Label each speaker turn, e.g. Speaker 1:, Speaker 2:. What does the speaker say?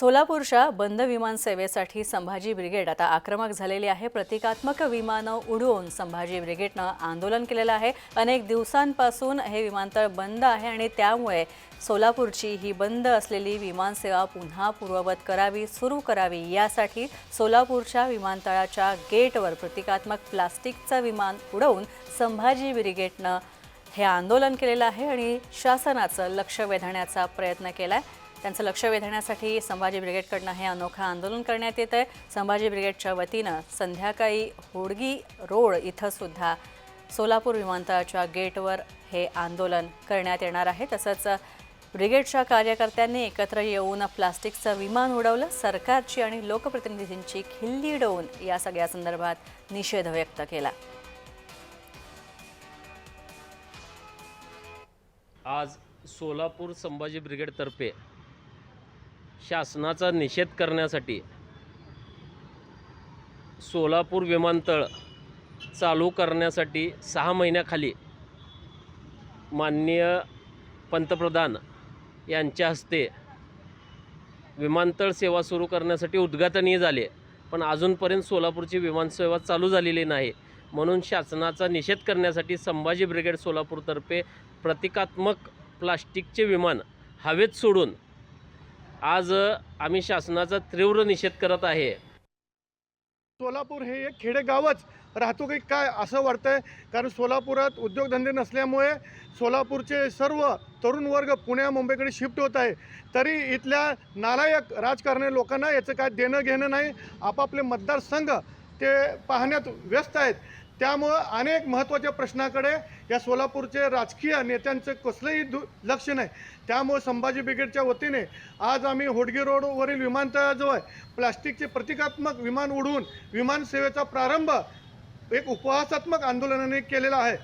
Speaker 1: सोलापूरच्या बंद विमान सेवेसाठी संभाजी ब्रिगेड आता आक्रमक झालेली आहे. प्रतिकात्मक विमानं उडवून संभाजी ब्रिगेडनं आंदोलन केलेलं आहे. अनेक दिवसांपासून हे विमानतळ बंद आहे आणि त्यामुळे सोलापूरची ही बंद असलेली विमानसेवा पुन्हा पूर्ववत करावी सुरू करावी. यासाठी सोलापूरच्या विमानतळाच्या गेटवर प्रतिकात्मक प्लास्टिकचं विमान उडवून संभाजी ब्रिगेडनं हे आंदोलन केलेलं आहे आणि शासनाचं लक्ष वेधण्याचा प्रयत्न केला आहे त्यांचं लक्ष वेधण्यासाठी संभाजी ब्रिगेडकडनं हे अनोखं आंदोलन करण्यात येत आहे. संभाजी ब्रिगेडच्या वतीनं संध्याकाळी होडगी रोड इथं सुद्धा सोलापूर विमानतळाच्या गेटवर हे आंदोलन करण्यात येणार आहे. तसंच ब्रिगेडच्या कार्यकर्त्यांनी एकत्र येऊन प्लास्टिकचं विमान उडवलं. सरकारची आणि लोकप्रतिनिधींची खिल्ली उडवून या सगळ्या संदर्भात निषेध व्यक्त केला.
Speaker 2: आज सोलापूर संभाजी ब्रिगेडतर्फे शासनाचा निषेध करण्यासाठी सोलापूर विमानतळ चालू करण्यासाठी सहा महिन्याखाली माननीय पंतप्रधान यांच्या हस्ते विमानतळ सेवा सुरू करण्यासाठी उद्घाटनही झाले. पण अजूनपर्यंत सोलापूरची विमानसेवा चालू झालेली नाही. म्हणून शासनाचा निषेध करण्यासाठी संभाजी ब्रिगेड सोलापूरतर्फे प्रतिकात्मक प्लास्टिकचे विमान हवेत सोडून आज आम्ही शासनाचा तीव्र निषेध करत आहे.
Speaker 3: सोलापूर हे एक खेडेगावच. राहतो की काय असं वाटतंय? कारण सोलापुरात उद्योगधंदे नसल्यामुळे सोलापूरचे सर्व तरुण वर्ग पुण्या मुंबईकडे शिफ्ट होत आहे. तरी इथल्या नालायक राजकारणी लोकांना याचं काय देणं घेणं नाही. आपापले मतदारसंघ ते पाहण्यात व्यस्त आहेत. त्यामुळं अनेक महत्त्वाच्या प्रश्नाकडे या सोलापूरचे राजकीय नेत्यांचं कसलंही दु लक्ष नाही. त्यामुळे संभाजी ब्रिगेडच्या वतीने आज आम्ही होडगी रोडवरील विमानतळाजवळ प्लास्टिकचे प्रतिकात्मक विमान उडवून विमानसेवेचा प्रारंभ एक उपवासात्मक आंदोलनाने केलेला आहे.